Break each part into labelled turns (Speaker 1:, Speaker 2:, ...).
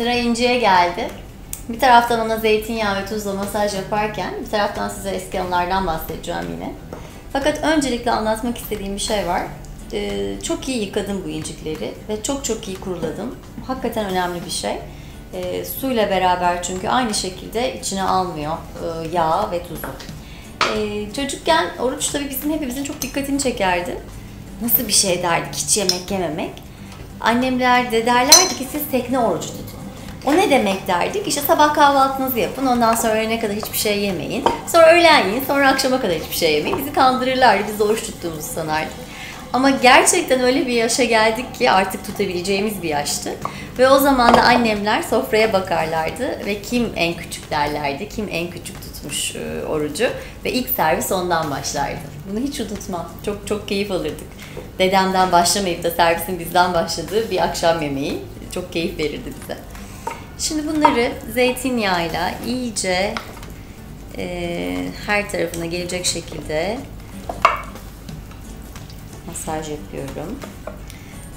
Speaker 1: Sıra İnci'ye geldi. Bir taraftan ona zeytinyağı ve tuzla masaj yaparken bir taraftan size eski anılardan bahsedeceğim yine. Fakat öncelikle anlatmak istediğim bir şey var. Ee, çok iyi yıkadım bu incikleri ve çok çok iyi kuruladım. Hakikaten önemli bir şey. Ee, suyla beraber çünkü aynı şekilde içine almıyor e, yağ ve tuzu. Ee, çocukken oruç tabii bizim hepimizin çok dikkatini çekerdi. Nasıl bir şey derdik hiç yemek yememek. Annemler de derlerdi ki siz tekne orucu tutun. O ne demek derdik? İşte sabah kahvaltınızı yapın, ondan sonra öğlene kadar hiçbir şey yemeyin. Sonra öğlen yiyin, sonra akşama kadar hiçbir şey yemeyin. Bizi kandırırlardı, biz oruç tuttuğumuzu sanardık. Ama gerçekten öyle bir yaşa geldik ki artık tutabileceğimiz bir yaştı. Ve o zaman da annemler sofraya bakarlardı ve kim en küçük derlerdi, kim en küçük tutmuş e, orucu ve ilk servis ondan başlardı. Bunu hiç unutmam. Çok çok keyif alırdık. Dedemden başlamayıp da servisin bizden başladığı bir akşam yemeği çok keyif verirdi bize. Şimdi bunları zeytinyağıyla iyice e, her tarafına gelecek şekilde masaj yapıyorum.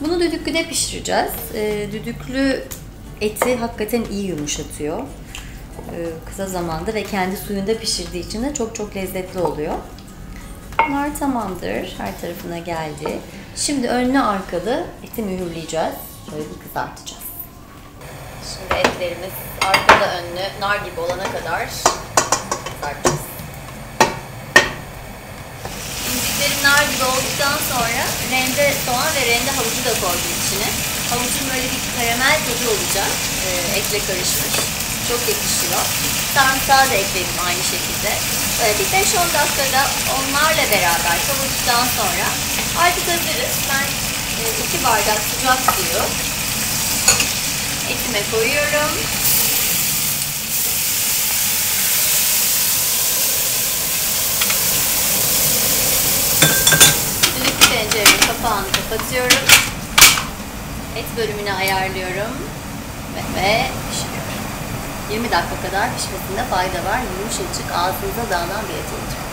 Speaker 1: Bunu düdüklüde pişireceğiz. E, düdüklü eti hakikaten iyi yumuşatıyor. E, kısa zamanda ve kendi suyunda pişirdiği için de çok çok lezzetli oluyor. Bunlar tamamdır. Her tarafına geldi. Şimdi önlü arkalı eti mühürleyeceğiz. Şöyle bir kızartacağız. Şimdi etlerimiz arkada önlü nar gibi olana kadar kızartacağız. İnciklerim nar gibi olduktan sonra rende soğan ve rende havucu da koydum içine. Havucun böyle bir karamel tadı olacak. E, etle karışmış. Çok yakışıyor. Sarımsağı da ekledim aynı şekilde. Böyle bir 5-10 dakikada onlarla beraber kavurduktan sonra artık hazırız. Ben 2 e, bardak sıcak suyu etime koyuyorum. Düdüklü tencerenin kapağını kapatıyorum. Et bölümünü ayarlıyorum ve, ve pişiriyorum. 20 dakika kadar pişmesinde fayda var. Yumuşacık ağzınıza dağılan bir et olacak.